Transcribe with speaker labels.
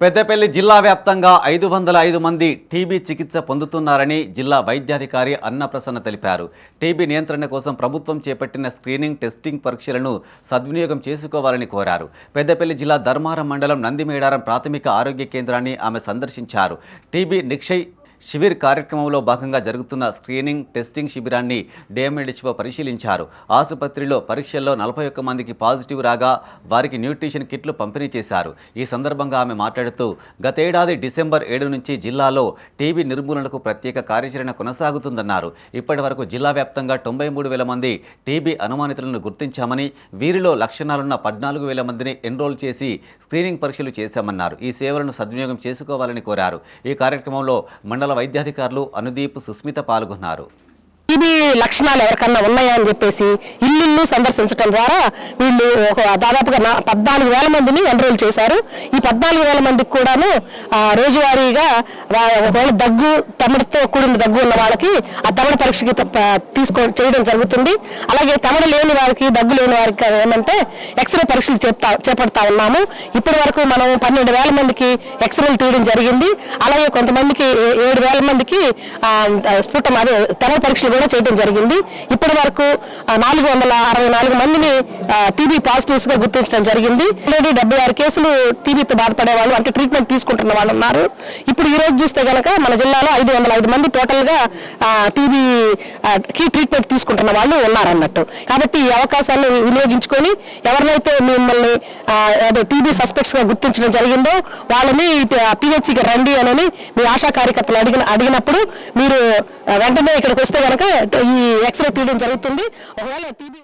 Speaker 1: పెద్దపల్లి జిల్లా వ్యాప్తంగా ఐదు వందల ఐదు మంది టీబీ చికిత్స పొందుతున్నారని జిల్లా వైద్యాధికారి అన్నప్రసన్న తెలిపారు. టీబీ నియంత్రణ కోసం ప్రభుత్వం చేపట్టిన స్క్రీనింగ్ టెస్టింగ్ పరీక్షలను సద్వినియోగం చేసుకోవాలని కోరారు. పెద్దపల్లి జిల్లా ధర్మారం మండలం నందిమేడారం ప్రాథమిక ఆరోగ్య కేంద్రాన్ని ఆమె సందర్శించారు. టీబీ నిక్షయ్ శిబిర్ కార్యక్రమంలో భాగంగా జరుగుతున్న స్క్రీనింగ్ టెస్టింగ్ శిబిరాన్ని డిఎంఎడ్హెచ్ఓ పరిశీలించారు. ఆసుపత్రిలో పరీక్షల్లో నలభై ఒక్క మందికి పాజిటివ్ రాగా వారికి న్యూట్రిషన్ కిట్లు పంపిణీ చేశారు. ఈ సందర్భంగా ఆమె మాట్లాడుతూ గతేడాది డిసెంబర్ ఏడు నుంచి జిల్లాలో టీబీ నిర్మూలనకు ప్రత్యేక కార్యాచరణ కొనసాగుతుందన్నారు. ఇప్పటి వరకు జిల్లా వ్యాప్తంగా తొంభై మూడు వేల మంది టీబీ అనుమానితులను గుర్తించామని వీరిలో లక్షణాలున్న పద్నాలుగు వేల మందిని ఎన్రోల్ చేసి స్క్రీనింగ్ పరీక్షలు చేశామన్నారు. ఈ సేవలను సద్వినియోగం చేసుకోవాలని కోరారు. ఈ కార్యక్రమంలో మండల వైద్యాధికారులు అనుదీప్ సుస్మిత పాల్గొన్నారు.
Speaker 2: టీబీ లక్షణాలు ఎవరికన్నా ఉన్నాయా అని చెప్పేసి ఇల్లు సందర్శించడం ద్వారా వీళ్ళు ఒక దాదాపుగా పద్నాలుగు వేల మందిని ఎన్రోల్ చేశారు. ఈ పద్నాలుగు వేల మందికి కూడాను రోజువారీగా ఒకవేళ దగ్గు తమిడితో కూడిన దగ్గు ఉన్న వాళ్ళకి ఆ తమిడ పరీక్షకి తీసుకో చేయడం జరుగుతుంది. అలాగే తమిడ లేని వారికి దగ్గు లేని వారికి ఏమంటే ఎక్స్రే పరీక్షలు చెప్తా చేపడతా ఉన్నాము. ఇప్పటి వరకు మనం పన్నెండు వేల మందికి ఎక్స్రేలు తీయడం జరిగింది. అలాగే కొంతమందికి ఏడు వేల మందికి స్ఫుటం అదే తమిళ పరీక్షలు కూడా చేయడం జరిగింది. ఇప్పటి వరకు నాలుగు వందల అరవై నాలుగు మందిని టీబీ పాజిటివ్స్గా గుర్తించడం జరిగింది. ఆల్రెడీ డెబ్బై ఆరు కేసులు టీబీతో బాధపడే వాళ్ళు అంటే ట్రీట్మెంట్ తీసుకుంటున్న వాళ్ళు ఉన్నారు. ఇప్పుడు ఈ రోజు చూస్తే గనక మన జిల్లాలో ఐదు వందల ఐదు మంది టోటల్గా టీబీ కి ట్రీట్మెంట్ తీసుకుంటున్న వాళ్ళు ఉన్నారన్నట్టు. కాబట్టి ఈ అవకాశాన్ని వినియోగించుకొని ఎవరినైతే మిమ్మల్ని అదే టీబీ సస్పెక్ట్స్గా గుర్తించడం జరిగిందో వాళ్ళని పిహెచ్సికి రండి అని మీ ఆశా కార్యకర్తలు అడిగిన అడిగినప్పుడు మీరు వెంటనే ఇక్కడికి వస్తే కనుక ఈ ఎక్స్రే తీయడం జరుగుతుంది. ఒకవేళ టీబీ